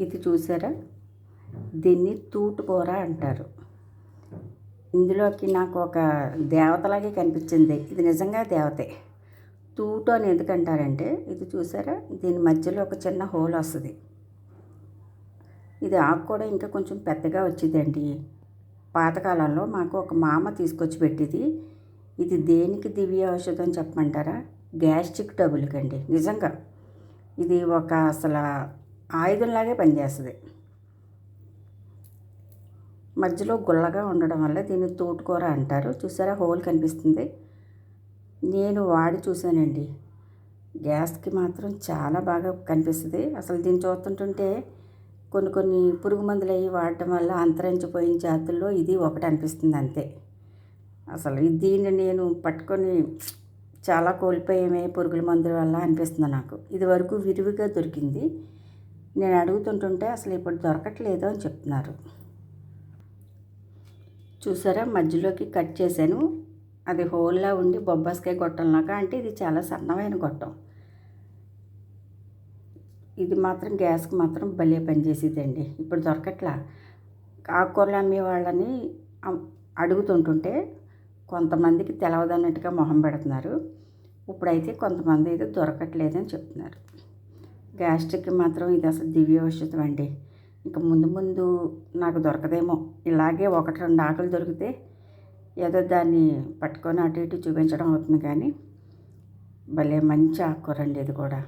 ఇది చూసారా? దీన్ని తూటుకూర అంటారు. ఇందులోకి నాకు ఒక దేవతలాగే కనిపించింది. ఇది నిజంగా దేవతే. తూటు అని ఎందుకంటారంటే ఇది చూసారా? దీని మధ్యలో ఒక చిన్న హోల్ వస్తుంది. ఇది ఆకు కూడా ఇంకా కొంచెం పెద్దగా వచ్చిందండి. పాతకాలంలో మాకు ఒక మామ తీసుకొచ్చి పెట్టింది. ఇది దేనికి దివ్య ఔషధం చెప్పమంటారా? గ్యాస్ట్రిక్ డబుల్కి అండి నిజంగా. ఇది ఒక అసలు ఆయుధంలాగే పనిచేస్తుంది. మధ్యలో గుల్లగా ఉండడం వల్ల దీన్ని తోటకూర అంటారు. చూసారా? హోల్ కనిపిస్తుంది. నేను వాడి చూశానండి. గ్యాస్కి మాత్రం చాలా బాగా కనిపిస్తుంది. అసలు దీన్ని చూస్తుంటుంటే కొన్ని కొన్ని పురుగు మందులు అవి వాడటం వల్ల అంతరించిపోయిన జాతుల్లో ఇది ఒకటి అనిపిస్తుంది అంతే. అసలు దీన్ని నేను పట్టుకొని చాలా కోల్పోయేమే పురుగుల మందుల వల్ల అనిపిస్తుంది నాకు. ఇది వరకు విరివిగా దొరికింది. నేను అడుగుతుంటుంటే అసలు ఇప్పుడు దొరకట్లేదు అని చెప్తున్నారు. చూసారా? మధ్యలోకి కట్ చేశాను. అది హోల్లా ఉండి బొబ్బాస్కాయ గొట్టంలాగా అంటే ఇది చాలా సన్నమైన గొట్టం. ఇది మాత్రం గ్యాస్కి మాత్రం భలే పనిచేసేదండి ఇప్పుడు దొరకట్లా. ఆకుకూరలు అమ్మే వాళ్ళని అడుగుతుంటుంటే కొంతమందికి తెలవదన్నట్టుగా మొహం పెడుతున్నారు. ఇప్పుడైతే కొంతమంది అయితే దొరకట్లేదని చెప్తున్నారు. గ్యాస్ట్రిక్ మాత్రం ఇది అసలు దివ్య ఔషధం అండి. ఇంకా ముందు ముందు నాకు దొరకదేమో. ఇలాగే ఒకటి రెండు ఆకులు దొరికితే ఏదో దాన్ని పట్టుకొని అటు ఇటు చూపించడం అవుతుంది కానీ భలే మంచి ఆకుకూర అండి ఇది కూడా.